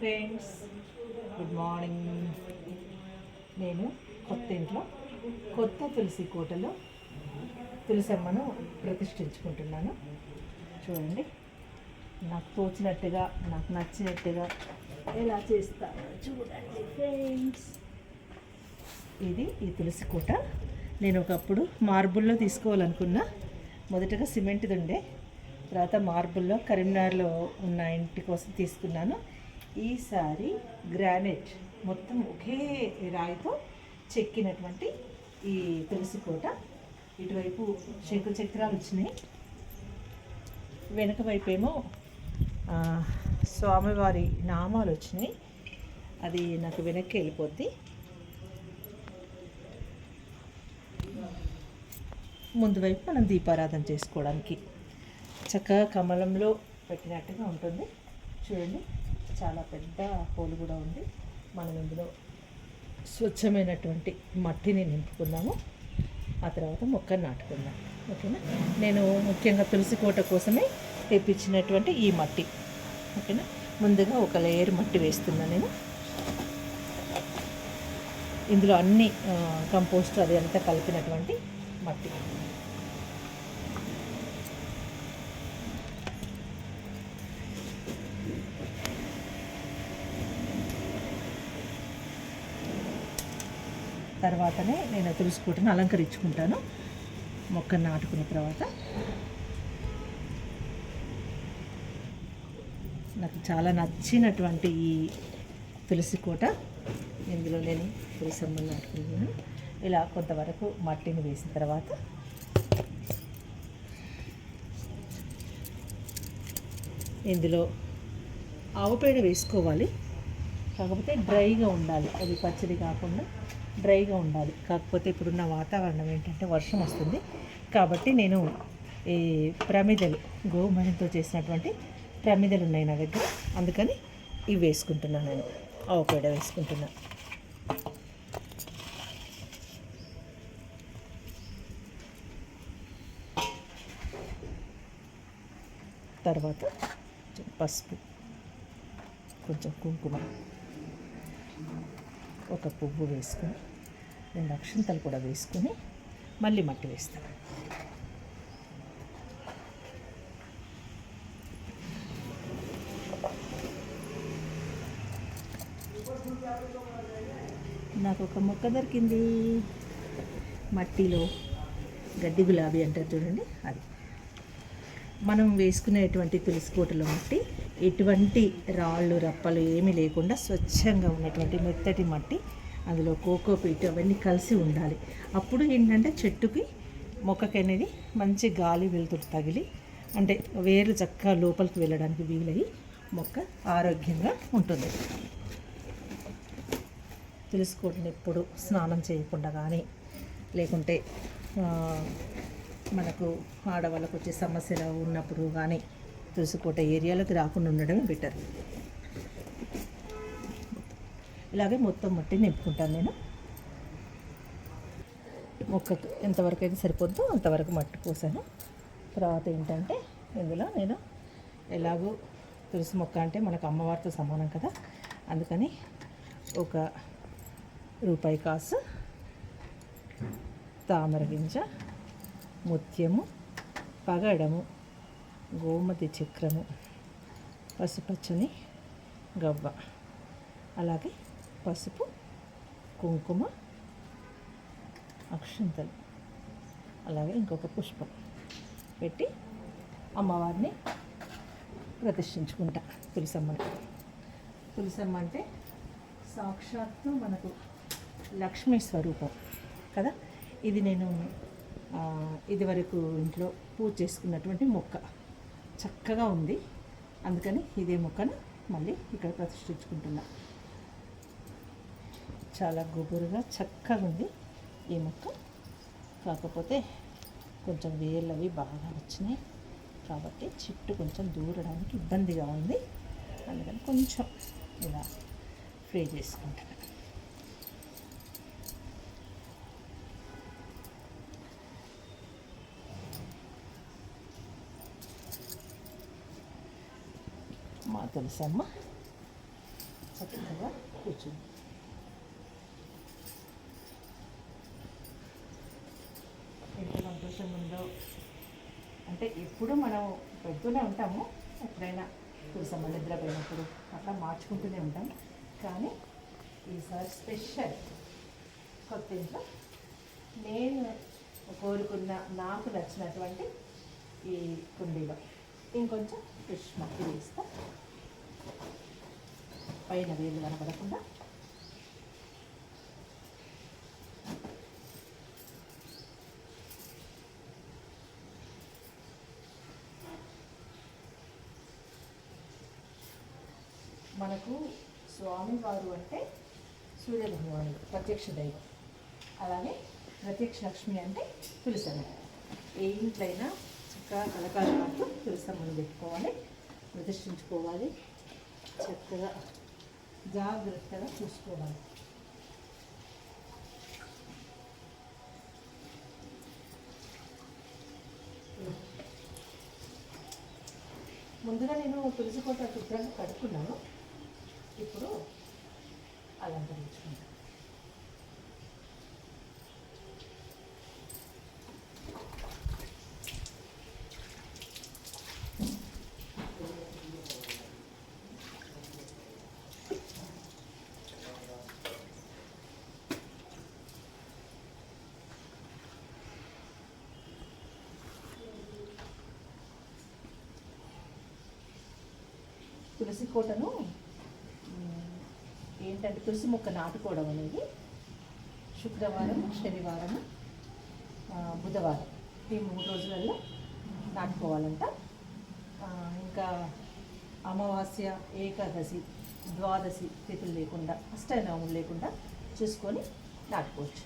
Friends good morning. నేను కొత్త ఇంట్లో కొత్త తులసి కోటలో తులసమ్మను ప్రతిష్ఠించుకుంటున్నాను. చూడండి నాకు తోచినట్టుగా నాకు నచ్చినట్టుగా ఎలా చేస్తాను చూడండి ఫ్రెండ్స్. ఇది ఈ తులసి కోట. నేను ఒకప్పుడు మార్బుల్లో తీసుకోవాలనుకున్నా మొదటగా సిమెంట్ది ఉండే తర్వాత మార్బుల్లో కరీంనగర్లో ఉన్న ఇంటి కోసం తీసుకున్నాను. ఈసారి గ్రానైట్ మొత్తం ఒకే రాయితో చెక్కినటువంటి ఈ తులసి కోట. ఇటువైపు శంకు చక్రాలు వచ్చినాయి. వెనక వైపు ఏమో స్వామివారి నామాలు వచ్చినాయి. అది నాకు వెనక్కి వెళ్ళిపోద్ది. ముందు వైపు మనం దీపారాధన చేసుకోవడానికి. చక్కగా కమలంలో పెట్టినట్టుగా ఉంటుంది. చూడండి. చాలా పెద్ద హోల్ కూడా ఉంది. మనం ఇందులో స్వచ్ఛమైనటువంటి మట్టిని నింపుకుందాము. ఆ తర్వాత మొక్కను నాటుకుందాం. ఓకేనా? నేను ముఖ్యంగా తులసి కోట కోసమే తెప్పించినటువంటి ఈ మట్టి. ఓకేనా? ముందుగా ఒక లేయర్ మట్టి వేస్తున్నాను నేను. ఇందులో అన్ని కంపోస్ట్ అది అంతా కలిపినటువంటి మట్టి. తర్వాతనే నేను తులుసుకుంటాను అలంకరించుకుంటాను. మొక్కను నాటుకున్న తర్వాత. నాకు చాలా నచ్చినటువంటి ఈ తులసి కోట. ఇందులో నేను తులసమ్మని నాటుకున్నాను. ఇలా కొంతవరకు మట్టిని వేసిన తర్వాత. ఇందులో ఆవు పేడ వేసుకోవాలి. కాకపోతే డ్రైగా ఉండాలి. అది పచ్చడి కాకుండా డ్రైగా ఉండాలి. కాకపోతే ఇప్పుడున్న వాతావరణం ఏంటంటే వర్షం వస్తుంది. కాబట్టి నేను ఈ ప్రమిదలు గోమయంతో చేసినటువంటి ప్రమిదలు ఉన్నాయి నా దగ్గర. అందుకని ఇవి వేసుకుంటున్నాను నేను. ఆవుపేడ వేసుకుంటున్నాను తర్వాత కొంచెం పసుపు కొంచెం కుంకుమ ఒక పువ్వు వేసుకుని రెండు అక్షంతలు కూడా వేసుకొని మళ్ళీ మట్టి వేస్తాను. నాకు ఒక మొక్క దొరికింది. మట్టిలో గడ్డి గులాబీ అంటారు చూడండి అది. మనం వేసుకునేటువంటి తులసి కోటలో మట్టి ఎటువంటి రాళ్ళు రప్పలు ఏమీ లేకుండా స్వచ్ఛంగా ఉన్నటువంటి మెత్తటి మట్టి అందులో కోకో పీట్ అవన్నీ కలిసి ఉండాలి. అప్పుడు ఏంటంటే చెట్టుకి మొక్కకి అనేది మంచి గాలి వెలుతురు తగిలి అంటే వేర్లు చక్కగా లోపలికి వెళ్ళడానికి వీలయ్యి మొక్క ఆరోగ్యంగా ఉంటుంది. తెలుసుకోండి ఎప్పుడు స్నానం చేయకుండా కానీ లేకుంటే మనకు ఆడవాళ్ళకు వచ్చే సమస్యలు ఉన్నప్పుడు కానీ తులసికోట ఏరియాలోకి రాకుండా ఉండడమే బెటర్. ఇలాగే మొత్తం మట్టి నింపుకుంటాను నేను. మొక్కకు ఎంతవరకు అయితే సరిపోద్దో అంతవరకు మట్టి పోసాను. తర్వాత ఏంటంటే ఇందులో నేను ఎలాగో తులసి మొక్క అంటే మనకు అమ్మవారితో సమానం కదా. అందుకని ఒక రూపాయి కాసు తామర గింజ ముత్యము పగడము గోమతి చక్రము పసుపచ్చని గవ్వ. అలాగే పసుపు కుంకుమ అక్షంతలు. అలాగే ఇంకొక పుష్పం పెట్టి అమ్మవారిని ప్రతిష్ఠించుకుంటా. తులసమ్మని తులసమ్మ అంటే సాక్షాత్తు మనకు లక్ష్మీ స్వరూపం కదా? ఇది నేను ఇదివరకు ఇంట్లో పూజ చేసుకున్నటువంటి మొక్క. చక్కగా ఉంది. అందుకని ఇదే మొక్కను మళ్ళీ ఇక్కడ ప్రతిష్ఠించుకుంటున్నా. చాలా గుబురుగా చక్కగా ఉంది ఈ మొక్క. కాకపోతే కొంచెం వేర్లు అవి బాగా వచ్చినాయి. కాబట్టి చెట్టు కొంచెం దూరడానికి ఇబ్బందిగా ఉంది. అందుకని కొంచెం ఇలా ఫ్రై చేసుకుంటాను. మా తులసమ్మ చక్కగా కూర్చుంది ఎంత సంతోషంగా ఉందో అంటే ఎప్పుడు మనం పెడుతూనే ఉంటాము. ఎప్పుడైనా తులసమ్మ నిద్రపోయినప్పుడు అట్లా మార్చుకుంటూనే ఉంటాం. కానీ ఈసారి స్పెషల్ కొత్త ఇంట్లో నేను కోరుకున్న నాకు నచ్చినటువంటి ఈ కుండీలో ఇంకొంచెం ఫిష్ మట్టి వేస్తా పైన వేలు కనపడకుండా. మనకు స్వామివారు అంటే సూర్యభగవానుడు ప్రత్యక్ష దైవం. అలానే ప్రత్యక్ష లక్ష్మి అంటే తులసమ్మ. ఏ ఇంట్లైనా చక్కగా కలకాలతో తులసమ్మను పెట్టుకోవాలి ప్రతిష్ఠించుకోవాలి చక్కగా జాగ్రత్తగా చూసుకోవాలి. ముందుగా నేను తులసి కోట శుభ్రంగా కడుక్కున్నాను. ఇప్పుడు అలంకరించుకుంటాం తులసి కోటను ఏంటంటే తులసి మొక్క నాటుకోవడం అనేది శుక్రవారం శనివారం బుధవారం. ఈ మూడు రోజులలో నాటుకోవాలంట. ఇంకా అమావాస్య ఏకాదశి ద్వాదశి తిథులు లేకుండా అష్టనవములు లేకుండా చూసుకొని నాటుకోవచ్చు.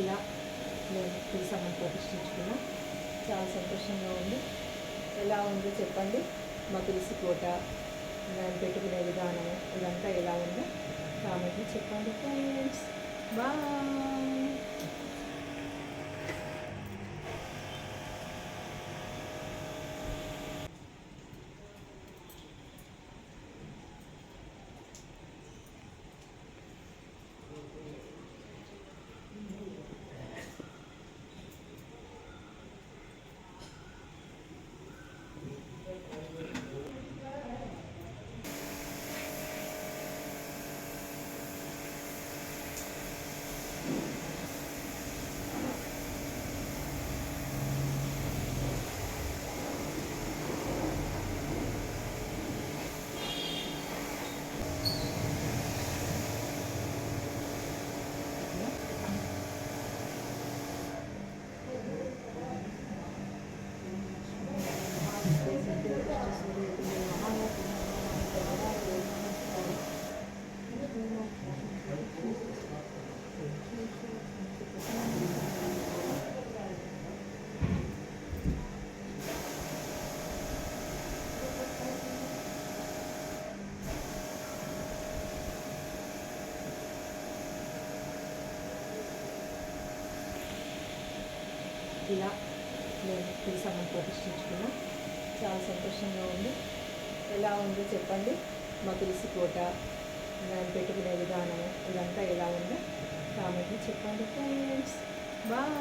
ఇలా నేను పిలిసామని ప్రతిష్ఠించుకున్నా చాలా సంతోషంగా ఉంది. ఎలా ఉందో చెప్పండి. మా తులసి కోట నేను పెట్టుకునే విధానం ఇదంతా ఎలా ఉందో కామెంట్లో చెప్పండి ఫ్రెండ్స్ బాయ్ ఇలా మేము ప్రతిష్ఠించుకున్నాం చాలా సంతోషంగా ఉంది. ఎలా ఉందో చెప్పండి. మా తులసి కోట దాన్ని పెట్టుకునే విధానం ఇదంతా ఎలా ఉందో కామెంట్లో చెప్పండి ఫ్రెండ్స్ బాయ్